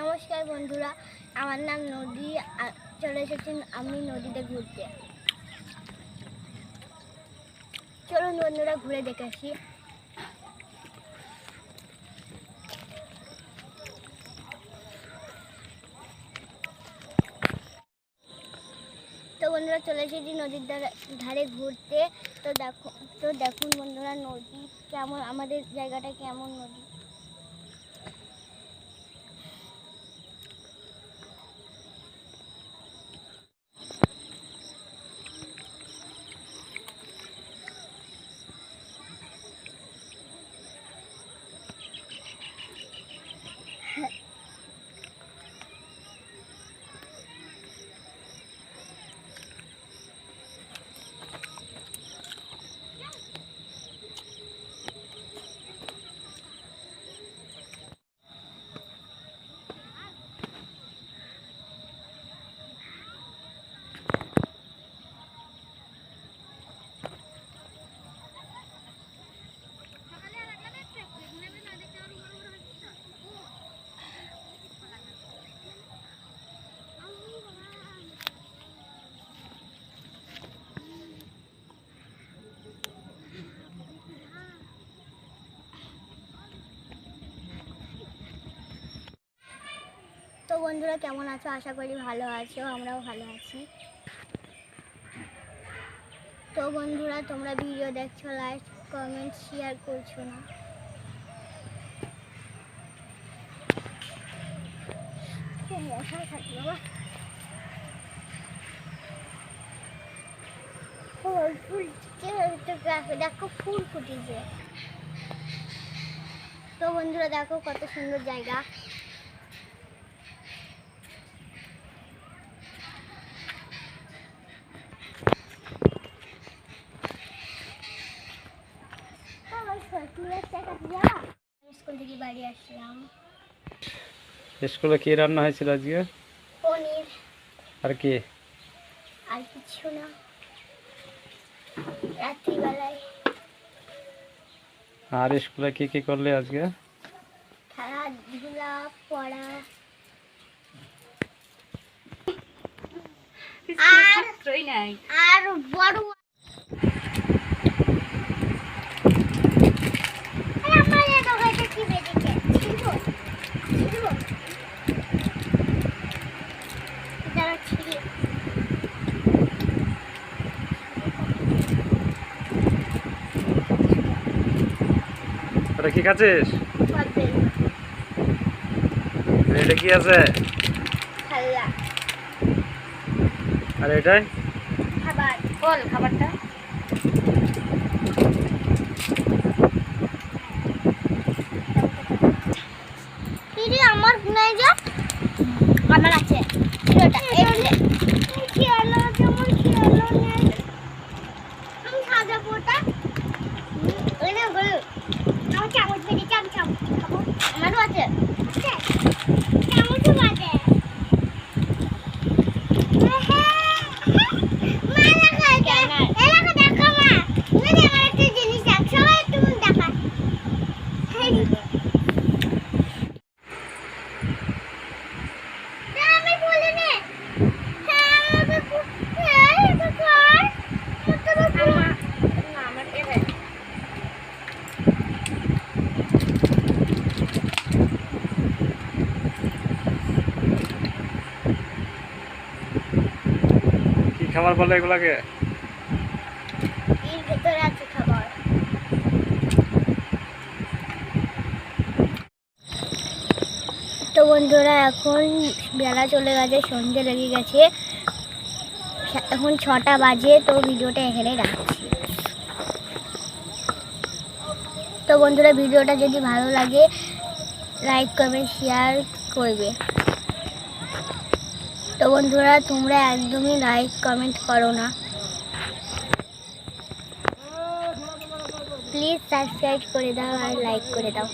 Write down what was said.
নমস্কার বন্ধুরা, আমার নাম নদী চলে এসেছেন আমি নদীতে ঘুরতে। চলুন বন্ধুরা, ঘুরে দেখে আসি। তো বন্ধুরা, চলে এসেছি নদীর ধারে ঘুরতে। তো দেখো তো দেখুন বন্ধুরা, নদী কেমন আমাদের জায়গাটা কেমন নদী? বন্ধুরা, কেমন আছো? আশা করি ভালো আছো, আমরাও ভালো আছি। তো বন্ধুরা, তোমরা ভিডিও দেখছ লাইক কমেন্ট শেয়ার করছ না। দেখো ফুল ফুটেছে। তো বন্ধুরা, দেখো কত সুন্দর জায়গা স্কুল থেকে বাড়ি আসলাম। স্কুলে কি রান্না হয়েছিল আজকে? পনির। আর কি? আর কিছু না। রাত্রিবেলায়। আর স্কুলে কি কি করলে আজকে? খেলাধুলা পড়া। আর আর বড় ওটা কি খাচ্ছিস? এটা কি আছে? আর এটাই? খাবার। বল খাবারটা। দিদি আমার নাই যা আমার আছে। এটা এটা খেয়ালো যেমন খেয়ালো নেই আমি সাজাবো ওটা ওই না গরু আমার চামচ পেয়েছি আমি চামচ খাব আমারও আছে চামচও আছে কি খাবার বলে এগুলাকে? তো বন্ধুরা, এখন বেলা চলে গেছে, সন্ধে লেগে গেছে। এখন ছটা বাজে, তো ভিডিওটা এখানে রাখছি। তো বন্ধুরা, ভিডিওটা যদি ভালো লাগে লাইক কমেন্ট শেয়ার করবে। বন্ধুরা, তোমরা একদমই লাইক কমেন্ট করো না। প্লিজ সাবস্ক্রাইব করে দাও আর লাইক করে দাও।